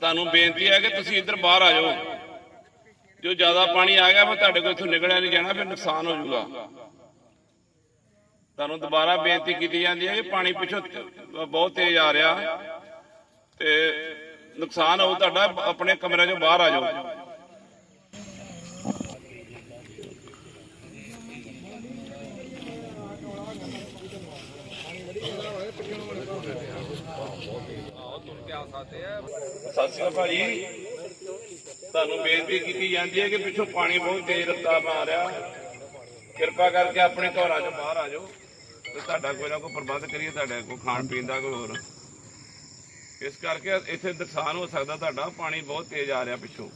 ਤੁਹਾਨੂੰ ਬੇਨਤੀ ਹੈ ਕਿ ਤੁਸੀਂ ਇੱਧਰ ਬਾਹਰ ਆ ਜਾਓ। ਜੋ ਜ਼ਿਆਦਾ ਪਾਣੀ ਆ ਗਿਆ, ਫਿਰ ਤੁਹਾਡੇ ਕੋਲ ਇੱਥੋਂ ਨਿਕਲਿਆ ਨਹੀਂ ਜਾਣਾ, ਫਿਰ ਨੁਕਸਾਨ ਹੋ ਜਾਊਗਾ। ਤੁਹਾਨੂੰ ਦੁਬਾਰਾ ਬੇਨਤੀ ਕੀਤੀ ਜਾਂਦੀ ਹੈ ਕਿ ਪਾਣੀ ਪਿੱਛੋਂ ਬਹੁਤ ਤੇਜ਼ ਆ ਰਿਹਾ ਤੇ ਨੁਕਸਾਨ ਹੋਊ, ਤੁਹਾਡਾ ਆਪਣੇ ਕਮਰੇ ਚੋਂ ਬਾਹਰ ਆ ਜਾਓ। ਸਤਿ ਸ਼੍ਰੀ ਅਕਾਲ ਭਾਜੀ। ਤੁਹਾਨੂੰ ਬੇਨਤੀ ਕੀਤੀ ਜਾਂਦੀ ਹੈ ਕਿ ਪਿੱਛੋਂ ਪਾਣੀ ਬਹੁਤ ਤੇਜ਼ ਰਫ਼ਤਾਰ ਨਾਲ ਆ ਰਿਹਾ। ਕਿਰਪਾ ਕਰਕੇ ਆਪਣੇ ਘਰਾਂ ਚੋਂ ਬਾਹਰ ਆ ਜਾਓ। ਤੇ ਤੁਹਾਡਾ ਕੋਈ ਨਾ ਕੋਈ ਪ੍ਰਬੰਧ ਕਰੀਏ, ਤੁਹਾਡੇ ਕੋਲ ਖਾਣ ਪੀਣ ਦਾ ਕੋਈ ਹੋਰ। ਇਸ ਕਰਕੇ ਇੱਥੇ ਨੁਕਸਾਨ ਹੋ ਸਕਦਾ, ਤੁਹਾਡਾ ਪਾਣੀ ਬਹੁਤ ਤੇਜ਼ ਆ ਰਿਹਾ ਪਿੱਛੋਂ।